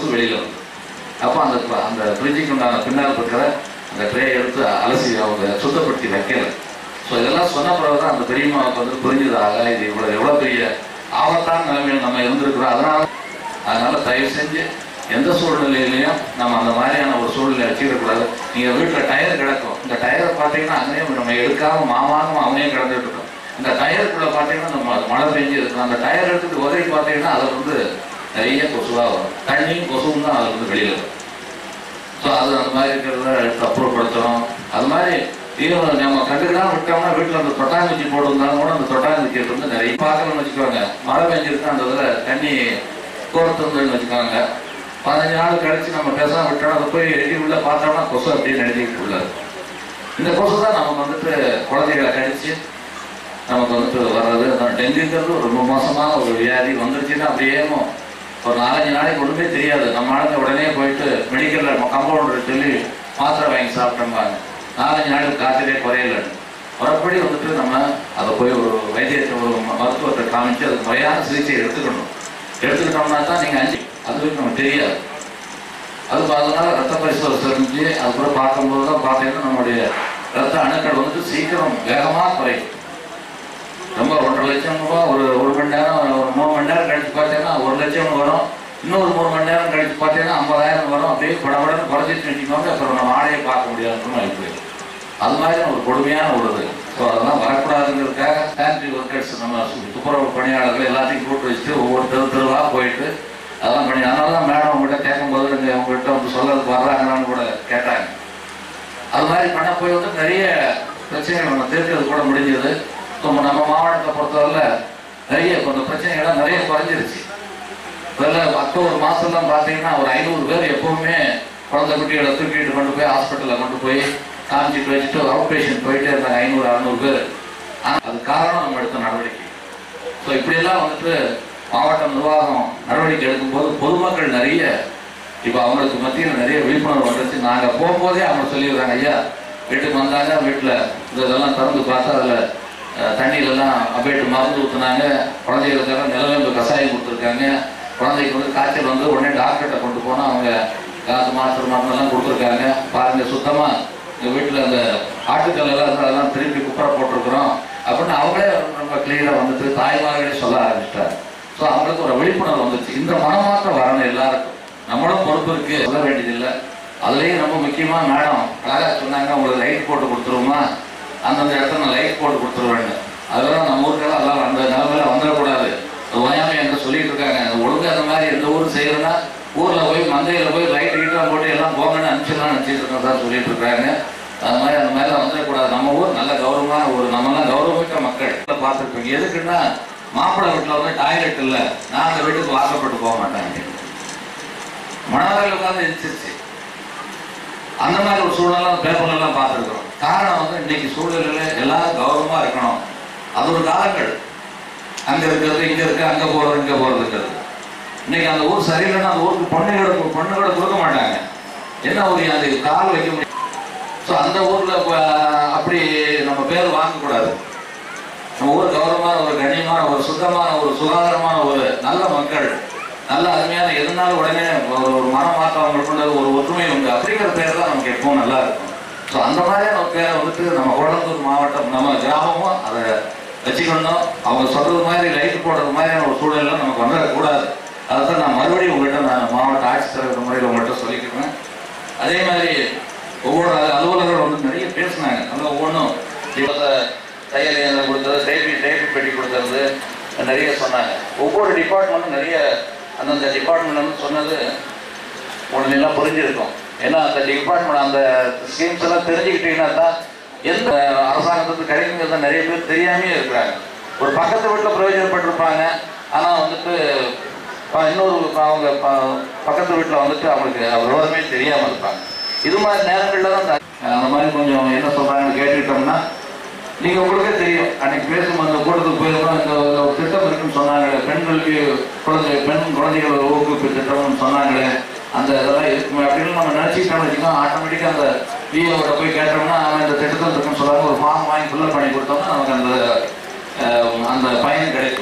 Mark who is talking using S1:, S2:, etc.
S1: கொசு வெளியில வரும் அப்போ அந்த அந்த ஃப்ரிட்ஜுக்கு உண்டான பின்னால் இருக்கிற அந்த ட்ரே எடுத்து அலசி அவங்க சுத்தப்படுத்தி வைக்கல. ஸோ இதெல்லாம் சொன்ன பிறகு தான் அந்த பெரியம்மாவுக்கு வந்து புரிஞ்சது இது இவ்வளோ எவ்வளோ பெரிய ஆபத்தான நிலைமையில் நம்ம இருந்திருக்கிறோம். அதனால அதனால தயவு செஞ்சு எந்த சூழ்நிலையிலையும் நம்ம அந்த மாதிரியான ஒரு சூழ்நிலை வச்சுக்கிடக்கூடாது நீங்கள் வீட்டில் டயர் கிடக்கும். இந்த டயரை பார்த்தீங்கன்னா அங்கேயும் நம்ம எடுக்காம மாமாவும் அவனே கிடந்துட்டு இருக்கோம். இந்த டயருக்குள்ள பார்த்தீங்கன்னா நம்ம மழை பெஞ்சு இருக்கும் அந்த டயர் எடுத்துட்டு உதவி பார்த்தீங்கன்னா அதை வந்து நிறைய கொசுவாக வரும். தண்ணியும் கொசுவும் தான் அதில் வந்து வெளியில் வரும். ஸோ அது அந்த மாதிரி இருக்கிறத எடுத்து அப்புறப்படுத்தணும். அது மாதிரி தீவிரம் நம்ம கண்டுக்கலாம் விட்டோம்னா வீட்டில் அந்த தொட்டாங்குச்சி போட்டிருந்தாலும் கூட அந்த தொட்டாங்குச்சி வந்து நிறைய பார்க்கணும்னு வச்சுக்கோங்க. மழை பெஞ்சிருக்கா அந்த இதில் தண்ணி கோர்த்துருந்துன்னு வச்சுக்கோங்க. பதினஞ்சு நாள் கழிச்சு நம்ம பேசாம விட்டோம் அதை போய் எட்டி உள்ள பார்த்தோம்னா கொசு அப்படியே நடிச்சிக்கிட்டு உள்ளது இந்த கொசு தான் நமக்கு வந்துட்டு குழந்தைகளை கடிச்சு நமக்கு வந்துட்டு வர்றது. அதான் டெங்குங்கிறது ரொம்ப மோசமான ஒரு வியாதி. வந்துருச்சுன்னா அப்படியே ஒரு நாலஞ்சு நாளைக்கு ஒன்றுமே தெரியாது. நம்ம ஆளுங்க உடனே போயிட்டு மெடிக்கலில் கம்பவுண்டர் சொல்லி மாத்திரை வாங்கி சாப்பிட்டோம்பாங்க. நாலஞ்சு நாளைக்கு காய்ச்சலே குறையல. மறுபடி வந்துட்டு நம்ம அதை போய் ஒரு வைத்தியத்தை ஒரு மருத்துவத்தை காமிச்சு அது முறையான சிகிச்சை எடுத்துக்கணும். எடுத்துக்கிட்டோம்னா தான் நீங்கள் அஞ்சு அது நமக்கு தெரியாது. அது அதனால ரத்த பரிசோதனை செஞ்சு அதுக்கப்புறம் பார்க்கும்போது தான் பார்த்தீங்கன்னா நம்முடைய ரத்த அணுக்கள் வந்து சீக்கிரம் வேகமாக குறையும். லட்சம் ரூபாய் ஒரு ஒரு மணி நேரம் ஒரு மூணு மணி நேரம் கழிச்சு பார்த்தீங்கன்னா ஒரு லட்சம் வரும். இன்னொரு மூணு மணி நேரம் கழிச்சு பார்த்தீங்கன்னா ஐம்பதாயிரம் வரும். அப்படியே படபடன்னு குறைச்சிட்டு வச்சுக்கோங்க. அப்புறம் நம்ம ஆடையை பார்க்க முடியாதுன்னு ஆகிப்போய் அது மாதிரி ஒரு கொடுமையான ஒரு இது ஸோ அதெல்லாம் வரக்கூடாதுங்கிறதுக்காக சானிட்டரி ஒர்க்கர்ஸ் நம்ம துப்புரவு பணியாளர்கள் எல்லாத்தையும் கூட்டு வச்சுட்டு ஒவ்வொரு தெரு தெருவாக போயிட்டு அதெல்லாம் பண்ணி அதனால தான் மேடம் உங்கள்கிட்ட கேட்கும்போது நீங்கள் உங்கள்கிட்ட வந்து சொல்லறதுக்கு வர்றாங்களான்னு கூட கேட்டாங்க. அது மாதிரி பண்ண போய் வந்து நிறைய பிரச்சனைகள் நம்ம தீர்க்கிறது கூட முடிஞ்சது. இப்போ நம்ம மாவட்டத்தை பொறுத்தவரை நிறைய கொஞ்சம் பிரச்சனைகள்லாம் நிறைய குறைஞ்சிருச்சு. அதில் அக்டோபர் மாதம்லாம் பார்த்தீங்கன்னா ஒரு ஐநூறு பேர் எப்பவுமே குழந்தை குட்டிகளை தூக்கிட்டு கொண்டு போய் ஹாஸ்பிட்டலில் கொண்டு போய் காமிச்சிட்டு வச்சுட்டு அவுட் பேஷண்ட் போயிட்டே இருந்தாங்க ஐநூறு அறநூறு பேர். ஆனால் அது காரணம் நம்ம எடுத்த நடவடிக்கை. ஸோ இப்படியெல்லாம் வந்துட்டு மாவட்ட நிர்வாகம் நடவடிக்கை எடுக்கும்போது பொதுமக்கள் நிறைய இப்போ அவங்களுக்கு மத்தியில் நிறைய விழிப்புணர்வு வந்துருச்சு. நாங்கள் போகும்போதே அவங்க சொல்லிடுறாங்க ஐயா வீட்டுக்கு வந்தாங்க வீட்டில் இதெல்லாம் திறந்து பார்த்தா அதில் தண்ணியிலலாம் அப்படியே மருந்து ஊற்றுனாங்க குழந்தைகளுக்காக நிலவேம்பு கஷாயம் கொடுத்துருக்காங்க. குழந்தைக்கு வந்து காய்ச்சல் வந்து உடனே டாக்டர்கிட்ட கொண்டு போனால் அவங்க காசு மாத்திரை மருந்தெல்லாம் கொடுத்துருக்காங்க. பாருங்கள் சுத்தமாக எங்கள் வீட்டில் அந்த ஆட்டுக்கல் எல்லாம் அதெல்லாம் திருப்பி குப்பரை போட்டிருக்கிறோம். அப்படின்னு அவங்களே ரொம்ப கிளியராக வந்துட்டு தாய்மார்களே சொல்ல ஆரம்பிச்சிட்டாரு ஸோ அவங்களுக்கு ஒரு விழிப்புணர்வு வந்துச்சு. இந்த மனமாற்றம் வரணும் எல்லாருக்கும். நம்மளும் பொறுப்பு இருக்கு. சொல்ல வேண்டியதில்லை. அதுலேயும் ரொம்ப முக்கியமாக மேடம் அழகாக சொன்னாங்க. உங்களுக்கு லைட் போட்டு கொடுத்துருவோமா? அந்தந்த இடத்துல நான் லைட் போட்டு கொடுத்துருவேன்னு. அதெல்லாம் நம்ம ஊருக்கெல்லாம் எல்லாம் அந்த நிலமையில வந்துடக்கூடாது. ஓயாமல் என்கிட்ட சொல்லிட்டு இருக்காங்க. ஒழுங்கு அந்த மாதிரி எந்த ஊர் செய்யறதுன்னா ஊரில் போய் மந்தையில் போய் லைட் கீட்லாம் போட்டு எல்லாம் போங்கன்னு அனுப்பிச்சிடலாம் நினச்சிட்டு இருக்கோம் சார் சொல்லிட்டு இருக்காங்க. அது மாதிரி அந்த மாதிரி வந்துடக்கூடாது. நம்ம ஊர் நல்ல கௌரவமான ஊர். நம்மளாம் கௌரவமிக்க மக்கள். பார்த்துருப்பீங்க எதுக்குன்னா மாப்பிள்ளை வீட்டில் வந்து டாய்லெட் இல்லை. நான் அந்த வீட்டுக்கு வாசப்பட்டு போக மாட்டாங்க மணவாரில் உட்காந்து எரிச்சிருச்சு அந்த மாதிரி ஒரு சூழ்நிலை பேப்பர்ல எல்லாம் காரணம் வந்து இன்னைக்கு சூழ்நிலையில எல்லாம் கௌரவமா இருக்கணும். அது ஒரு காலங்கள். அங்க இருக்கிறது இங்க இருக்கு அங்க போறது இங்க போறது இருக்கிறது. இன்னைக்கு அந்த ஊர் சரியில்லைன்னா அந்த ஊருக்கு பொண்ணு கூட பொண்ணு கூட கொடுக்க மாட்டாங்க. என்ன ஒரு அது கால் வைக்க முடியும் ஸோ அந்த ஊர்ல அப்படி நம்ம பேர் வாங்கக்கூடாது. நம்ம ஊர் கௌரவமான ஒரு கண்ணியமான ஒரு சுத்தமான ஒரு சுகாதாரமான ஒரு நல்ல மக்கள் நல்ல அருமையான எதுனாலும் உடனே ஒரு ஒரு மனம் மாற்றம் அவங்களுக்குள்ள ஒரு ஒற்றுமை உண்டு. அப்படிங்கிற பேர் தான் நமக்கு எப்பவும் நல்லா இருக்கும். ஸோ அந்த மாதிரியான ஒரு வந்துட்டு நம்ம கோடந்தூர் மாவட்டம் நம்ம கிராமமும் அதை வச்சுக்கணும். அவங்க சொல்றது மாதிரி லைட் போடுறது மாதிரியான ஒரு சூழல்ல நமக்கு வந்துடக்கூடாது. அதை தான் நான் மறுபடியும் உங்கள்கிட்ட நான் மாவட்ட ஆட்சித்தலைவர் முறையில் உங்கள்கிட்ட சொல்லிக்கிறேன். அதே மாதிரி ஒவ்வொரு அலுவலர்கள் வந்து நிறைய பேசினாங்க. அந்த ஒவ்வொன்றும் இப்போ தையல் இயந்திரம் கொடுத்தது டைபி டைபி பெட்டி கொடுத்தது நிறைய சொன்னாங்க. ஒவ்வொரு டிபார்ட்மெண்ட்டும் நிறைய அந்தந்த டிபார்ட்மெண்ட் வந்து சொன்னது உடனே எல்லாம் புரிஞ்சிருக்கும். ஏன்னா அந்த டிபார்ட்மெண்ட் அந்த ஸ்கீம்ஸ் எல்லாம் தெரிஞ்சுக்கிட்டீங்கன்னா தான் எந்த அரசாங்கத்துக்கு கிடைக்குங்கிறத நிறைய பேர் தெரியாமே இருக்கிறாங்க. ஒரு பக்கத்து வீட்டில் பிரயோஜனப்பட்டிருப்பாங்க. ஆனால் வந்துட்டு இன்னொரு அவங்க பக்கத்து வீட்டில் வந்துட்டு அவங்களுக்கு விவரமே தெரியாமல் இருப்பாங்க. இது மாதிரி நேரங்களில் தான் அந்த- அந்த மாதிரி கொஞ்சம் என்ன சொல்கிறாங்கன்னு கேட்டுக்கிட்டோம்னா நீங்கள் உங்களுக்கே தெரியும். அன்னைக்கு பேசும்போது அந்த கூட்டத்துக்கு போயிருந்தோம். இந்த ஒரு திட்டம் இருக்குன்னு சொன்னாங்களே பெண் கல்வி குழந்தை பெண் குழந்தைகள் ஊக்குவிப்பு திட்டம்னு சொன்னாங்களே அந்த இதெல்லாம் இருக்குமே அப்படின்னு நம்ம நினச்சிக்கிட்டோம்னு வச்சுக்கோங்க ஆட்டோமேட்டிக்காக அந்த விஓட போய் கேட்டோம்னா அவன் இந்த திட்டத்தில் இருக்குன்னு சொல்லுவாங்க. ஒரு ஃபார்ம் வாங்கி ஃபில்லப் பண்ணி கொடுத்தோம்னா நமக்கு அந்த அந்த பயன் கிடைக்கும்.